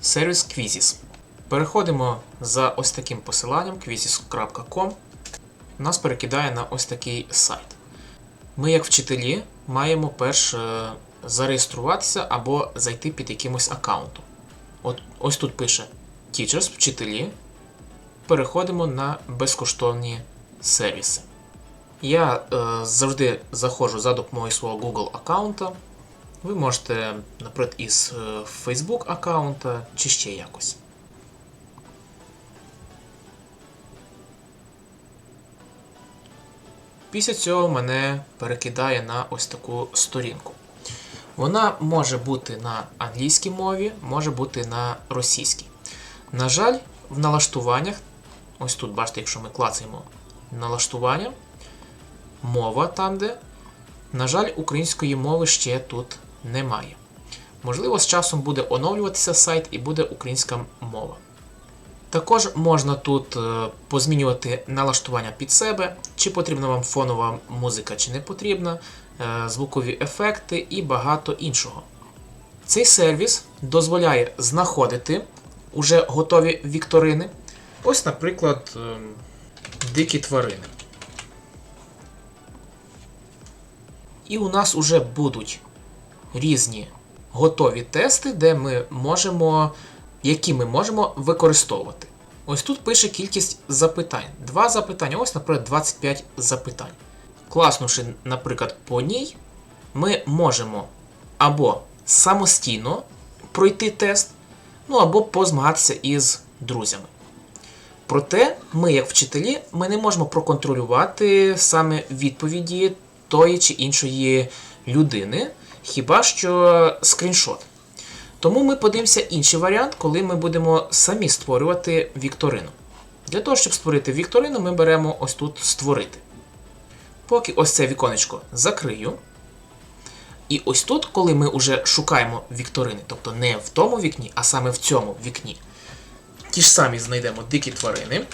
сервіс Quizzes. Переходимо за ось таким посиланням quizzes.com. Нас перекидає на ось такий сайт. Ми, як вчителі, маємо перш е, зареєструватися або зайти під якимось аккаунтом. От, ось тут пише Teachers, вчителі. Переходимо на безкоштовні сервіси. Я е, завжди заходжу за допомогою свого Google аккаунта. Ви можете, наприклад, із е, Facebook аккаунта чи ще якось. Після цього мене перекидає на ось таку сторінку. Вона може бути на англійській мові, може бути на російській. На жаль, в налаштуваннях, ось тут, бачите, якщо ми клацаємо налаштування, мова там, де, на жаль, української мови ще тут немає. Можливо, з часом буде оновлюватися сайт і буде українська мова. Також можна тут е, позмінювати налаштування під себе, чи потрібна вам фонова музика, чи не потрібна, е, звукові ефекти і багато іншого. Цей сервіс дозволяє знаходити уже готові вікторини. Ось, наприклад, е, дикі тварини. І у нас уже будуть різні готові тести, де ми можемо, які ми можемо використовувати. Ось тут пише кількість запитань. Два запитання, ось, наприклад, 25 запитань. Класнувши, наприклад, по ній, ми можемо або самостійно пройти тест, ну або позмагатися із друзями. Проте, ми, як вчителі, ми не можемо проконтролювати саме відповіді тої чи іншої людини, хіба що скріншот. Тому ми подивимося інший варіант, коли ми будемо самі створювати вікторину. Для того, щоб створити вікторину, ми беремо ось тут створити. Поки ось це віконечко закрию. І ось тут, коли ми вже шукаємо вікторини, тобто не в тому вікні, а саме в цьому вікні, ті ж самі знайдемо дикі тварини,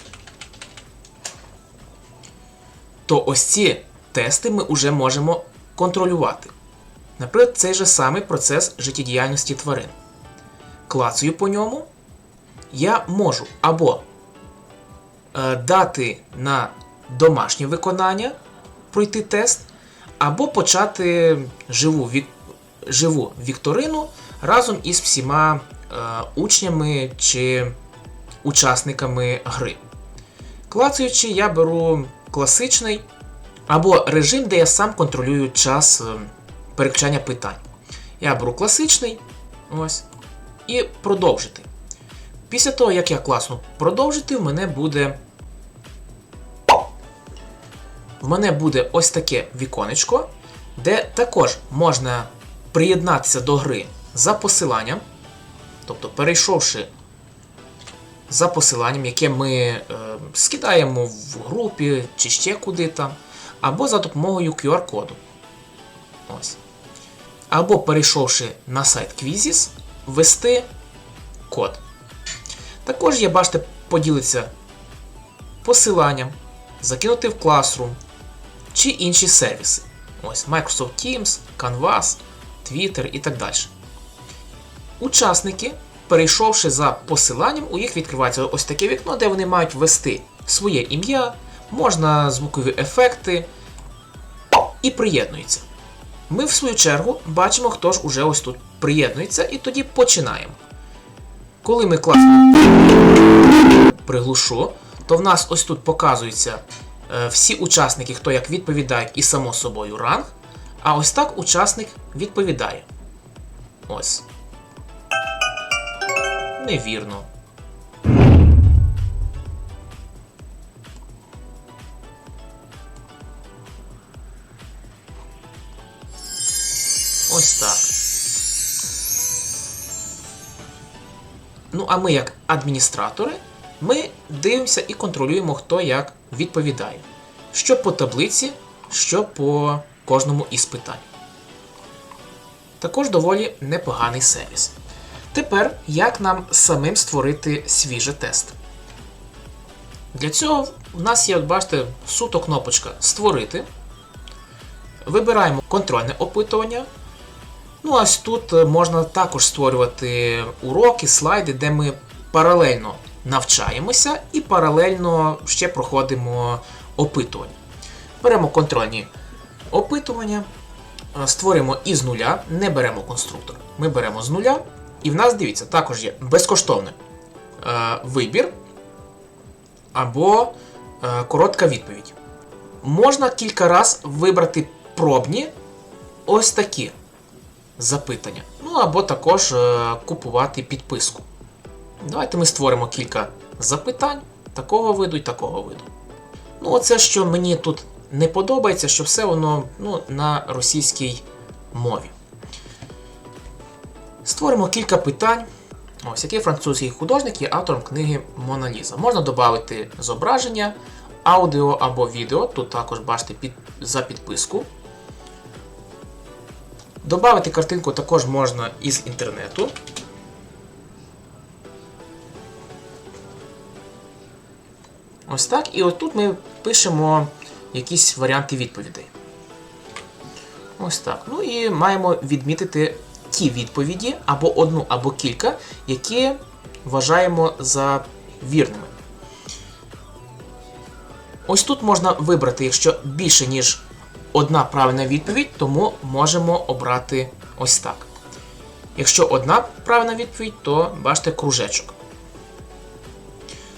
то ось ці тести ми вже можемо контролювати. Наприклад, цей же самий процес життєдіяльності тварин. Клацаю по ньому, я можу або е, дати на домашнє виконання пройти тест, або почати живу, вік, живу вікторину разом із всіма е, учнями чи учасниками гри. Клацаючи, я беру класичний або режим, де я сам контролюю час е, переключання питань. Я беру класичний ось, і продовжити. Після того, як я класно продовжити, в мене буде. В мене буде ось таке віконечко, де також можна приєднатися до гри за посиланням. Тобто, перейшовши за посиланням, яке ми е, скидаємо в групі чи ще куди там, або за допомогою QR-коду. Ось. Або перейшовши на сайт Quizzes, ввести код. Також є, бачите, поділиться посиланням, закинути в Classroom чи інші сервіси. Ось Microsoft Teams, Canvas, Twitter і так далі. Учасники, перейшовши за посиланням, у їх відкривається ось таке вікно, де вони мають ввести своє ім'я, можна звукові ефекти і приєднуються. Ми, в свою чергу, бачимо, хто ж уже ось тут приєднується, і тоді починаємо. Коли ми класно приглушу, то в нас ось тут показуються е, всі учасники, хто як відповідають, і само собою ранг. А ось так учасник відповідає. Ось. Невірно. Ну, а ми, як адміністратори, ми дивимося і контролюємо, хто як відповідає. Що по таблиці, що по кожному із питань. Також доволі непоганий сервіс. Тепер, як нам самим створити свіжий тест? Для цього в нас є, от бачите, суто кнопочка Створити. Вибираємо контрольне опитування. Ну, ось тут е, можна також створювати уроки, слайди, де ми паралельно навчаємося і паралельно ще проходимо опитування. Беремо контрольні опитування, е, створюємо із нуля, не беремо конструктор. Ми беремо з нуля, і в нас, дивіться, також є безкоштовний е, вибір або коротка відповідь. Можна кілька разів вибрати пробні ось такі запитання. Ну або також е, купувати підписку. Давайте ми створимо кілька запитань такого виду і такого виду. Ну, оце, що мені тут не подобається, що все воно ну, на російській мові. Створимо кілька питань. Ось який французький художник є автором книги Мона Ліза. Можна додати зображення, аудіо або відео. Тут також бачите під, за підписку. Добавити картинку також можна із інтернету. Ось так. І отут ми пишемо якісь варіанти відповідей. Ось так. Ну і маємо відмітити ті відповіді, або одну, або кілька, які вважаємо за вірними. Ось тут можна вибрати, якщо більше, ніж одна правильна відповідь, тому можемо обрати ось так. Якщо одна правильна відповідь, то бачите кружечок.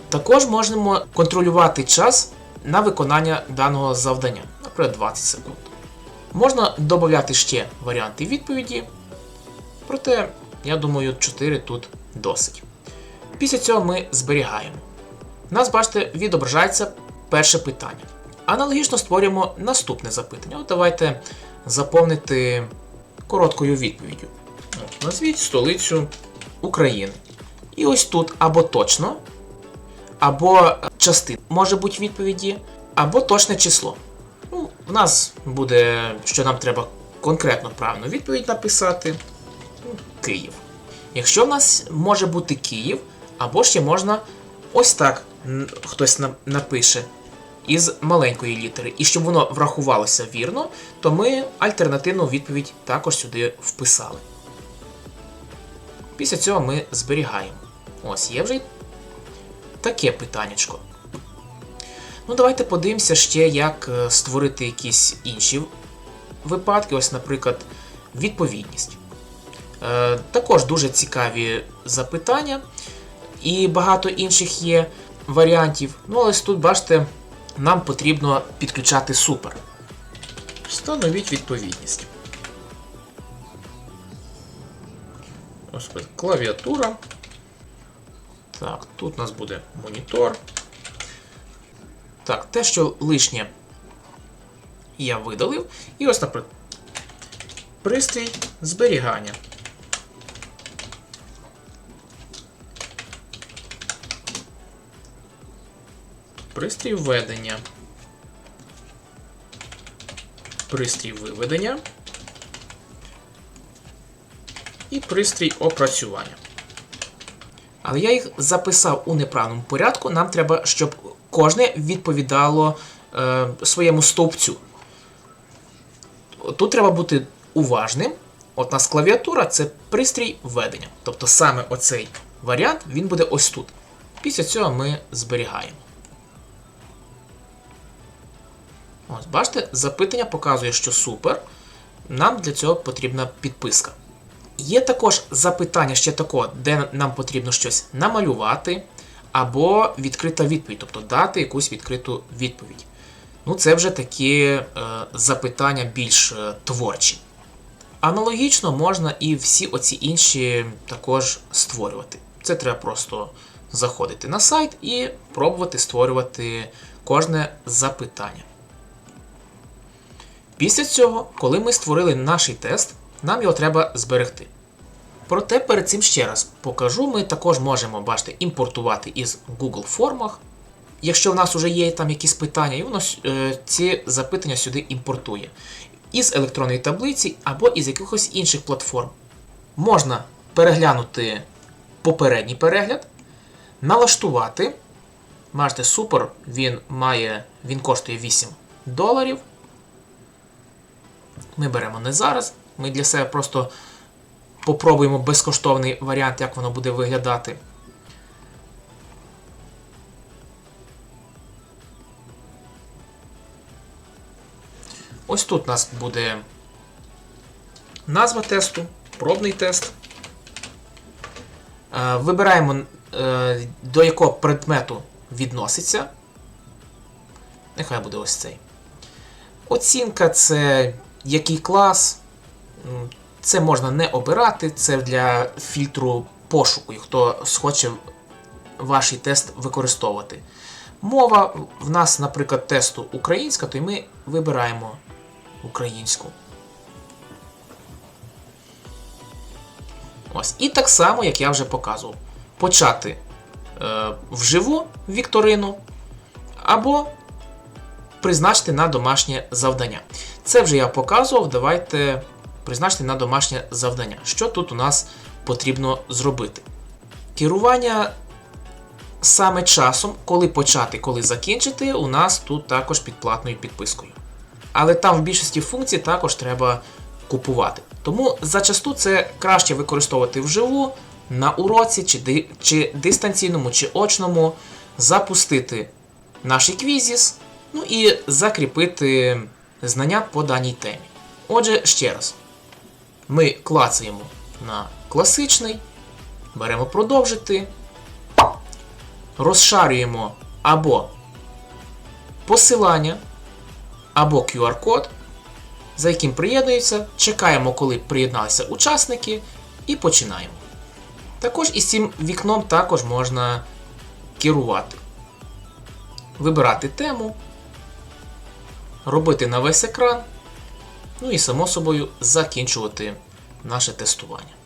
Також можемо контролювати час на виконання даного завдання, наприклад, 20 секунд. Можна додати ще варіанти відповіді, проте, я думаю, 4 тут досить. Після цього ми зберігаємо. У нас, бачите, відображається перше питання. Аналогічно створюємо наступне запитання. От давайте заповнити короткою відповіддю. Назвіть столицю України. І ось тут або точно, або частина може бути відповіді, або точне число. Ну, В нас буде, що нам треба конкретно правильну відповідь написати. Ну, Київ. Якщо в нас може бути Київ, або ще можна ось так хтось на- напише із маленької літери. І щоб воно врахувалося вірно, то ми альтернативну відповідь також сюди вписали. Pісля цього ми зберігаємо. Ось є вже таке питаннячко. Ну, давайте подивимося ще, як е, створити якісь інші випадки. Ось, наприклад, відповідність. Е, також дуже цікаві запитання, і багато інших є варіантів. Ну, ось тут, бачите, нам потрібно підключати супер. Встановіть відповідність. Ось клавіатура. Так, тут у нас буде монітор. Так, те, що лишнє я видалив. І ось, наприклад, пристрій зберігання. Пристрій введення. Пристрій виведення. І пристрій опрацювання. Але я їх записав у неправильному порядку. Нам треба, щоб кожне відповідало е, своєму стовпцю. Тут треба бути уважним. От нас клавіатура це пристрій введення. Тобто саме оцей варіант він буде ось тут. Після цього ми зберігаємо. Ось, бачите, запитання показує, що супер. Нам для цього потрібна підписка. Є також запитання ще такого, де нам потрібно щось намалювати, або відкрита відповідь, тобто дати якусь відкриту відповідь. Ну, це вже такі е, запитання більш е, творчі. Аналогічно можна і всі оці інші також створювати. Це треба просто заходити на сайт і пробувати створювати кожне запитання. Після цього, коли ми створили наш тест, нам його треба зберегти. Проте перед цим ще раз покажу, ми також можемо бачите, імпортувати із Google формах. Якщо в нас вже є там якісь питання, і воно е, ці запитання сюди імпортує. Із електронної таблиці або із якихось інших платформ. Можна переглянути попередній перегляд, налаштувати. Бачите, супер, він має, він коштує 8 доларів. Ми беремо не зараз. Ми для себе просто попробуємо безкоштовний варіант, як воно буде виглядати. Ось тут у нас буде назва тесту, пробний тест. Е, Вибираємо, е, до якого предмету відноситься. Нехай буде ось цей. Оцінка це який клас. Це можна не обирати, це для фільтру пошуку, хто схоче ваш тест використовувати. Мова в нас, наприклад, тесту українська, то й ми вибираємо українську. Ось. І так само, як я вже показував, почати е, вживу вікторину або призначити на домашнє завдання. Це вже я показував. Давайте призначити на домашнє завдання. Що тут у нас потрібно зробити? Керування саме часом, коли почати, коли закінчити, у нас тут також під платною підпискою. Але там в більшості функцій також треба купувати. Тому зачасту це краще використовувати вживу, на уроці, чи, ди- чи дистанційному, чи очному, запустити наш квізіс, ну і закріпити знання по даній темі. Отже, ще раз, ми клацаємо на класичний, беремо продовжити, розшарюємо або посилання, або QR-код, за яким приєднується, чекаємо, коли приєдналися учасники, і починаємо. Також із цим вікном також можна керувати. Вибирати тему, робити на весь екран, ну і само собою закінчувати наше тестування.